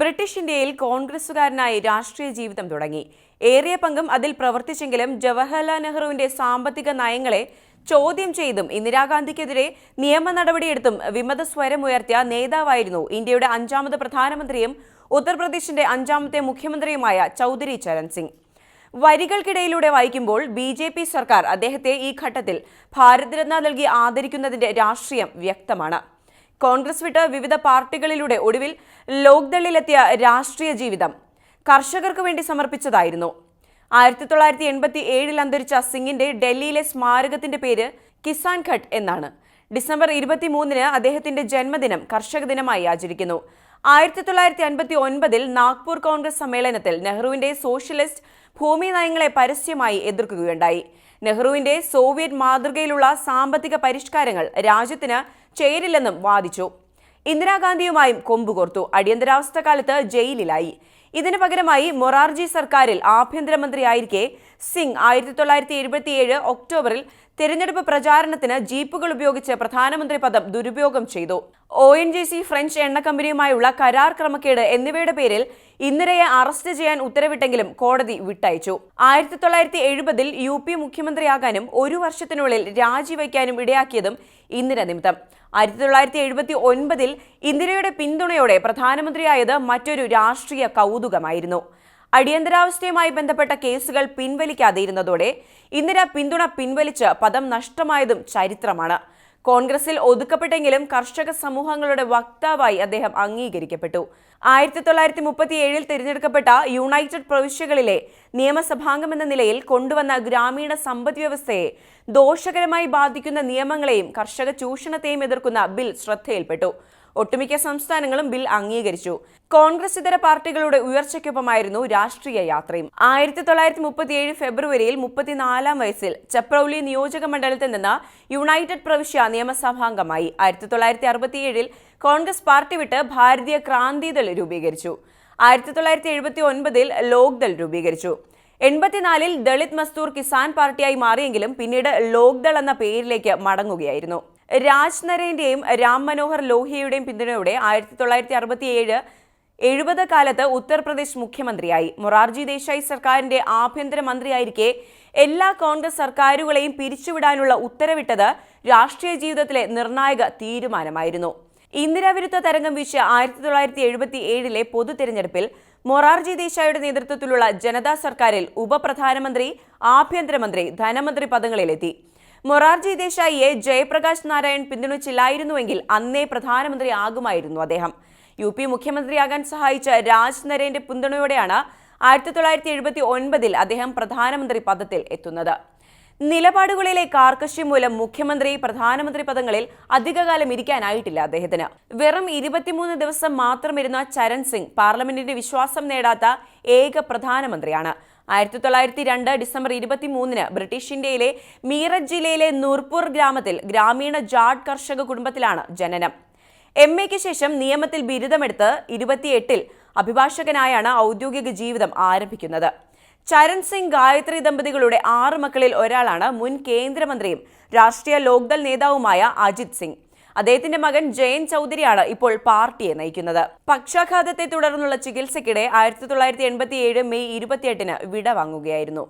British ഇന്ത്യയിൽ കോൺഗ്രസുകാരനായി രാഷ്ട്രീയ ജീവിതം തുടങ്ങി. ഏറിയ പങ്കും അതിൽ പ്രവർത്തിച്ചെങ്കിലും ജവഹർലാൽ നെഹ്റുവിന്റെ സാമ്പത്തിക നയങ്ങളെ ചോദ്യം ചെയ്തും ഇന്ദിരാഗാന്ധിക്കെതിരെ നിയമ നടപടിയെടുത്തും വിമത സ്വരമുയർത്തിയ നേതാവായിരുന്നു ഇന്ത്യയുടെ അഞ്ചാമത് പ്രധാനമന്ത്രിയും ഉത്തർപ്രദേശിന്റെ അഞ്ചാമത്തെ മുഖ്യമന്ത്രിയുമായ ചൗധരി ചരൺ സിംഗ്. വരികൾക്കിടയിലൂടെ വായിക്കുമ്പോൾ ബി ജെ പി സർക്കാർ അദ്ദേഹത്തെ ഈ ഘട്ടത്തിൽ ഭാരതരത്ന നൽകി ആദരിക്കുന്നതിന്റെ രാഷ്ട്രീയം വ്യക്തമാണ്. കോൺഗ്രസ് വിട്ട് വിവിധ പാർട്ടികളിലൂടെ ഒടുവിൽ ലോക്ദളിലെത്തിയ രാഷ്ട്രീയ ജീവിതം കർഷകർക്ക് വേണ്ടി സമർപ്പിച്ചതായിരുന്നു. ആയിരത്തി തൊള്ളായിരത്തി എൺപത്തി ഏഴിൽ അന്തരിച്ച സിംഗിന്റെ ഡൽഹിയിലെ സ്മാരകത്തിന്റെ പേര് കിസാൻ ഘട്ട് എന്നാണ്. ഡിസംബർ ഇരുപത്തിമൂന്നിന് അദ്ദേഹത്തിന്റെ ജന്മദിനം കർഷക ദിനമായി ആചരിക്കുന്നു. ആയിരത്തി തൊള്ളായിരത്തി അൻപത്തി ഒൻപതിൽ നാഗ്പൂർ കോൺഗ്രസ് സമ്മേളനത്തിൽ നെഹ്റുവിന്റെ സോഷ്യലിസ്റ്റ് ഭൂമി നയങ്ങളെ പരസ്യമായി എതിർക്കുകയുണ്ടായി. നെഹ്റുവിന്റെ സോവിയറ്റ് മാതൃകയിലുള്ള സാമ്പത്തിക പരിഷ്കാരങ്ങൾ രാജ്യത്തിന് ചേരില്ലെന്നും വാദിച്ചു. ഇന്ദിരാഗാന്ധിയുമായും കൊമ്പുകോർത്തു അടിയന്തരാവസ്ഥ കാലത്ത് ജയിലിലായി. ഇതിനു പകരമായി മൊറാർജി സർക്കാരിൽ ആഭ്യന്തരമന്ത്രിയായിരിക്കെ സിംഗ് ആയിരത്തി തൊള്ളായിരത്തി എഴുപത്തിയേഴ് ഒക്ടോബറിൽ തെരഞ്ഞെടുപ്പ് പ്രചാരണത്തിന് ജീപ്പുകൾ ഉപയോഗിച്ച് പ്രധാനമന്ത്രി പദം ദുരുപയോഗം ചെയ്തു. O N G C French എണ്ണ കമ്പനിയുമായുള്ള കരാർ ക്രമക്കേട് എന്നിവയുടെ പേരിൽ ഇന്ദിരയെ അറസ്റ്റ് ചെയ്യാൻ ഉത്തരവിട്ടെങ്കിലും കോടതി വിട്ടയച്ചു. ആയിരത്തി തൊള്ളായിരത്തി എഴുപതിൽ യു പി മുഖ്യമന്ത്രിയാകാനും ഒരു വർഷത്തിനുള്ളിൽ രാജിവയ്ക്കാനും ഇടയാക്കിയതും ഇന്ദിര നിമിത്തം. ആയിരത്തി തൊള്ളായിരത്തി എഴുപത്തി ഒൻപതിൽ ഇന്ദിരയുടെ പിന്തുണയോടെ പ്രധാനമന്ത്രിയായത് മറ്റൊരു രാഷ്ട്രീയ കൗതുകമായിരുന്നു. അടിയന്തരാവസ്ഥയുമായി ബന്ധപ്പെട്ട കേസുകൾ പിൻവലിക്കാതിരുന്നതോടെ ഇന്ദിര പിന്തുണ പിൻവലിച്ച് പദം നഷ്ടമായതും ചരിത്രമാണ്. കോൺഗ്രസിൽ ഒതുക്കപ്പെട്ടെങ്കിലും കർഷക സമൂഹങ്ങളുടെ വക്താവായി അദ്ദേഹം അംഗീകരിക്കപ്പെട്ടു. ആയിരത്തി തൊള്ളായിരത്തി മുപ്പത്തി ഏഴിൽ തിരഞ്ഞെടുക്കപ്പെട്ട യുണൈറ്റഡ് പ്രവിശ്യകളിലെ നിയമസഭാംഗമെന്ന നിലയിൽ കൊണ്ടുവന്ന ഗ്രാമീണ സമ്പദ് വ്യവസ്ഥയെ ദോഷകരമായി ബാധിക്കുന്ന നിയമങ്ങളെയും കർഷക ചൂഷണത്തെയും എതിർക്കുന്ന ബിൽ ശ്രദ്ധയിൽപ്പെട്ടു. ഒട്ടുമിക്ക സംസ്ഥാനങ്ങളും ബിൽ അംഗീകരിച്ചു. കോൺഗ്രസ് ഇതര പാർട്ടികളുടെ ഉയർച്ചയ്ക്കൊപ്പമായിരുന്നു രാഷ്ട്രീയ യാത്രയും. ആയിരത്തി തൊള്ളായിരത്തി മുപ്പത്തിയേഴ് ഫെബ്രുവരിയിൽ മുപ്പത്തിനാലാം വയസ്സിൽ ചപ്രൌലി നിയോജക മണ്ഡലത്തിൽ നിന്ന് യുണൈറ്റഡ് പ്രവിശ്യ നിയമസഭാംഗമായി. ആയിരത്തി തൊള്ളായിരത്തി അറുപത്തിയേഴിൽ കോൺഗ്രസ് പാർട്ടി വിട്ട് ഭാരതീയ ക്രാന്തിദൾ രൂപീകരിച്ചു. ആയിരത്തി തൊള്ളായിരത്തി എഴുപത്തി ഒൻപതിൽ ലോക്ദൾ രൂപീകരിച്ചു. എൺപത്തിനാലിൽ ദളിത് മസ്തൂർ കിസാൻ പാർട്ടിയായി മാറിയെങ്കിലും പിന്നീട് ലോക്ദൾ എന്ന പേരിലേക്ക് മടങ്ങുകയായിരുന്നു. രാജ് നരേന്റെയും രാം മനോഹർ ലോഹിയയുടെയും പിന്തുണയോടെ ആയിരത്തി തൊള്ളായിരത്തി അറുപത്തിയേഴ് എഴുപത് കാലത്ത് ഉത്തർപ്രദേശ് മുഖ്യമന്ത്രിയായി. മൊറാർജി ദേശായി സർക്കാരിന്റെ ആഭ്യന്തരമന്ത്രിയായിരിക്കെ എല്ലാ കോൺഗ്രസ് സർക്കാരുകളെയും പിരിച്ചുവിടാനുള്ള ഉത്തരവിട്ടത് രാഷ്ട്രീയ ജീവിതത്തിലെ നിർണായക തീരുമാനമായിരുന്നു. ഇന്ദിരാവിരുദ്ധ തരംഗം വീശിയ ആയിരത്തി തൊള്ളായിരത്തി എഴുപത്തി ഏഴിലെ പൊതു തെരഞ്ഞെടുപ്പിൽ മൊറാർജി ദേശായിയുടെ നേതൃത്വത്തിലുള്ള ജനതാ സർക്കാരിൽ ഉപപ്രധാനമന്ത്രി ആഭ്യന്തരമന്ത്രി ധനമന്ത്രി പദങ്ങളിലെത്തി. മൊറാർജി ദേശായിയെ ജയപ്രകാശ് നാരായൺ പിന്തുണച്ചില്ലായിരുന്നുവെങ്കിൽ അന്നേ പ്രധാനമന്ത്രി ആകുമായിരുന്നു അദ്ദേഹം. യു പി മുഖ്യമന്ത്രിയാകാൻ സഹായിച്ച രാജ് നരേന്റെ പിന്തുണയോടെയാണ് ആയിരത്തി തൊള്ളായിരത്തി എഴുപത്തി ഒൻപതിൽ അദ്ദേഹം പ്രധാനമന്ത്രി പദത്തിൽ എത്തുന്നത്. നിലപാടുകളിലെ കാർക്കശ്യം മൂലം മുഖ്യമന്ത്രി പ്രധാനമന്ത്രി പദങ്ങളിൽ അധികകാലം ഇരിക്കാനായിട്ടില്ല അദ്ദേഹത്തിന്. വെറും ഇരുപത്തിമൂന്ന് ദിവസം മാത്രം ഇരുന്ന ചരൺ സിംഗ് പാർലമെന്റിന്റെ വിശ്വാസം നേടാത്ത ഏക പ്രധാനമന്ത്രിയാണ്. ആയിരത്തി തൊള്ളായിരത്തി രണ്ട് ഡിസംബർ ഇരുപത്തി മൂന്നിന് ബ്രിട്ടീഷ് ഇന്ത്യയിലെ മീററ്റ് ജില്ലയിലെ നൂർപൂർ ഗ്രാമത്തിൽ ഗ്രാമീണ ജാഡ് കർഷക കുടുംബത്തിലാണ് ജനനം. എം എക്ക് ശേഷം നിയമത്തിൽ ബിരുദമെടുത്ത് ഇരുപത്തിയെട്ടിൽ അഭിഭാഷകനായാണ് ഔദ്യോഗിക ജീവിതം ആരംഭിക്കുന്നത്. ചരൺ സിംഗ് ഗായത്രി ദമ്പതികളുടെ ആറ് മക്കളിൽ ഒരാളാണ് മുൻ കേന്ദ്രമന്ത്രിയും രാഷ്ട്രീയ ലോക്ദൾ നേതാവുമായ അജിത് സിംഗ്. അദ്ദേഹത്തിന്റെ മകൻ ജയൻ ചൗധരിയാണ് ഇപ്പോൾ പാർട്ടിയെ നയിക്കുന്നത്. പക്ഷാഘാതത്തെ തുടർന്നുള്ള ചികിത്സയ്ക്കിടെ ആയിരത്തി തൊള്ളായിരത്തി മെയ് ഇരുപത്തിയെട്ടിന് വിട വാങ്ങുകയായിരുന്നു